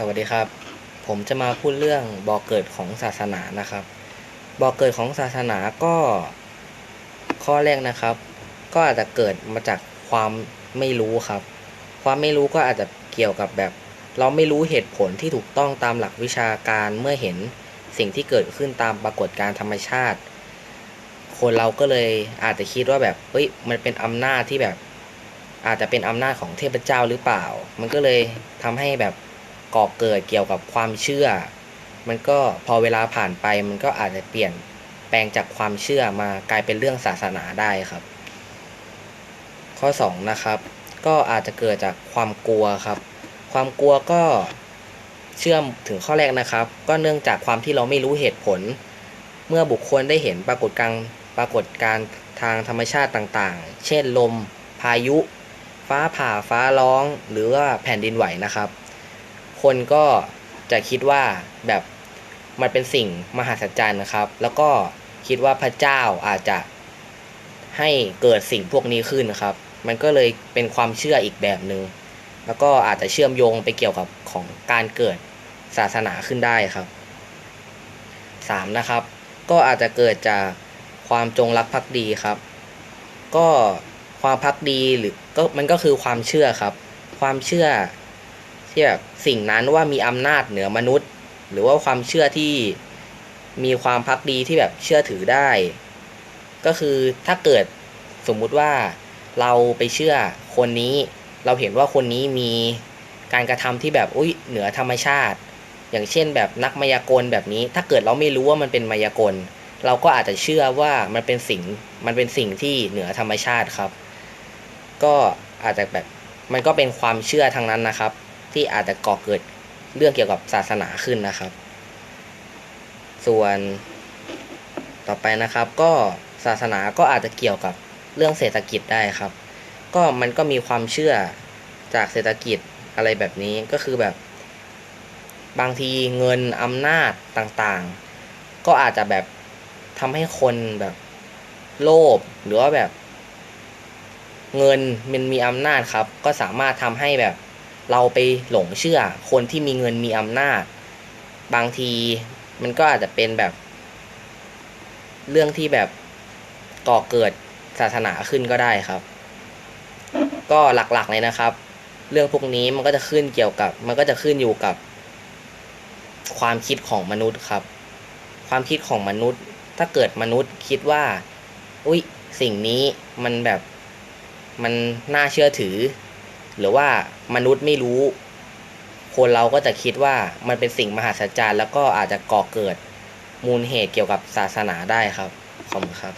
สวัสดีครับ ผมจะมาพูดเรื่องบ่อเกิดของศาสนานะครับบ่อเกิดของศาสนาก็ข้อแรกนะครับ ก็อาจจะเกิดมาจากความไม่รู้ครับ ความไม่รู้ก็อาจจะเกี่ยวกับแบบ เราไม่รู้เหตุผลที่ถูกต้องตามหลักวิชาการเมื่อเห็นสิ่งที่เกิดขึ้นตามปรากฏการธรรมชาติ คนเราก็เลยอาจจะคิดว่าแบบเฮ้ยมันเป็นอำนาจที่แบบ อาจจะเป็นอำนาจของเทพเจ้าหรือเปล่า มันก็เลยทำให้แบบ ก่อเกิดเกี่ยวกับความเชื่อ มันก็พอเวลาผ่านไปมันก็อาจจะเปลี่ยนแปลงจากความเชื่อมากลายเป็นเรื่องศาสนาได้ครับ ข้อ2นะครับก็อาจจะเกิดจากความกลัวครับ ความกลัวก็เชื่อมถึงข้อแรกนะครับ ก็เนื่องจากความที่เราไม่รู้เหตุผล เมื่อบุคคลได้เห็นปรากฏการปรากฏการทางธรรมชาติต่างๆ เช่นลม พายุ ฟ้าผ่าฟ้าร้อง หรือว่าแผ่นดินไหวนะครับ คนก็จะคิดว่าแบบมันเป็นสิ่งมหัศจรรย์นะครับ แล้วก็คิดว่าพระเจ้าอาจจะให้เกิดสิ่งพวกนี้ขึ้นนะครับ มันก็เลยเป็นความเชื่ออีกแบบหนึง่งแล้วก็อาจจะเชื่อมโยงไปเกี่ยวกับของการเกิดศาสนาขึ้นได้ครับ 3. นะครับ ก็อาจจะเกิดจากความจงรักภักดีครับ ก็ความพักดีหรือก็มันก็คือความเชื่อครับ ความเชื่อ ที่แบบสิ่งนั้นว่ามีอำนาจเหนือมนุษย์ หรือว่าความเชื่อที่มีความพักดีที่แบบเชื่อถือได้ ก็คือถ้าเกิดสมมุติว่าเราไปเชื่อคนนี้ เราเห็นว่าคนนี้มีการกระทำที่แบบอุ้ยเหนือธรรมชาติ อย่างเช่นแบบนักมายากลแบบนี้ ถ้าเกิดเราไม่รู้ว่ามันเป็นมายากล เราก็อาจจะเชื่อว่ามันเป็นสิ่งมันเป็นสิ่งที่เหนือธรรมชาติครับ ก็อาจจะแบบมันก็เป็นความเชื่อทางนั้นนะครับ ที่อาจจะก่อเกิดเรื่องเกี่ยวกับศาสนาขึ้นนะครับ ส่วนต่อไปนะครับ ก็ศาสนาก็อาจจะเกี่ยวกับเรื่องเศรษฐกิจได้ครับ ก็มันก็มีความเชื่อจากเศรษฐกิจอะไรแบบนี้ก็คือแบบ บางทีเงินอำนาจต่างๆ ก็อาจจะแบบทำให้คนแบบโลภหรือว่าแบบ เงินมันมีอำนาจครับ ก็สามารถทำให้แบบ เราไปหลงเชื่อ คนที่มีเงินมีอำนาจ บางทีมันก็อาจจะเป็นแบบ เรื่องที่แบบก่อเกิดศาสนาขึ้นก็ได้ครับ ก็หลักๆเลยนะครับ เรื่องพวกนี้มันก็จะขึ้นเกี่ยวกับ มันก็จะขึ้นอยู่กับ ความคิดของมนุษย์ครับ ความคิดของมนุษย์ ถ้าเกิดมนุษย์คิดว่า อุ้ยสิ่งนี้มันแบบมันน่าเชื่อถือ หรือว่ามนุษย์ไม่รู้ คนเราก็จะคิดว่ามันเป็นสิ่งมหัศจรรย์แล้วก็อาจจะก่อเกิดมูลเหตุเกี่ยวกับศาสนาได้ครับ ขอบคุณครับ